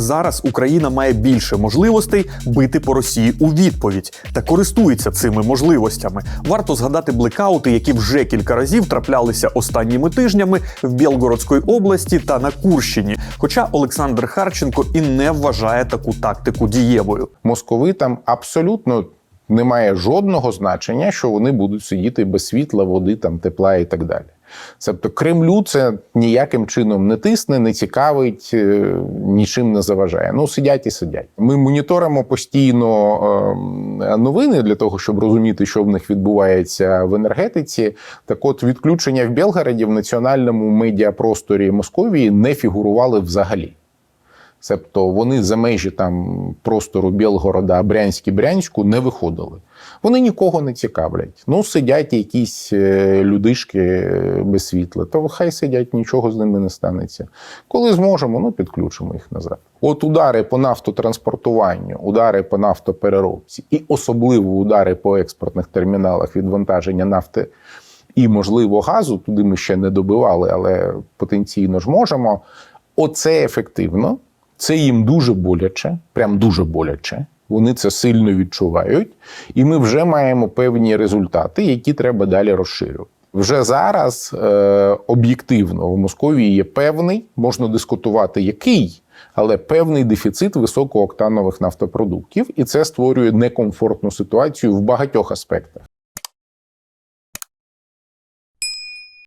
Зараз Україна має більше можливостей бити по Росії у відповідь та користується цими можливостями. Варто згадати блекаути, які вже кілька разів траплялися останніми тижнями в Білгородській області та на Курщині. Хоча Олександр Харченко і не вважає таку тактику дієвою. московитам абсолютно немає жодного значення, що вони будуть сидіти без світла, води, там, тепла і так далі. Тобто Кремлю це ніяким чином не тисне, не цікавить, е, нічим не заважає. Ну, сидять і сидять. Ми моніторимо постійно е, новини для того, щоб розуміти, що в них відбувається в енергетиці. Так от, відключення в Белгороді в національному медіапросторі Московії не фігурували взагалі. Себто вони за межі там простору Білгорода, Брянські, Брянську не виходили. Вони нікого не цікавлять. Ну, сидять якісь е, людишки е, без світла, то хай сидять, нічого з ними не станеться. Коли зможемо, ну підключимо їх назад. От удари по нафтотранспортуванню, удари по нафтопереробці і особливо удари по експортних терміналах відвантаження нафти і, можливо, газу, туди ми ще не добивали, але потенційно ж можемо. Оце ефективно, це їм дуже боляче, прям дуже боляче. Вони це сильно відчувають, і ми вже маємо певні результати, які треба далі розширювати. Вже зараз е, об'єктивно в Московії є певний, можна дискутувати який, але певний дефіцит високооктанових нафтопродуктів, і це створює некомфортну ситуацію в багатьох аспектах.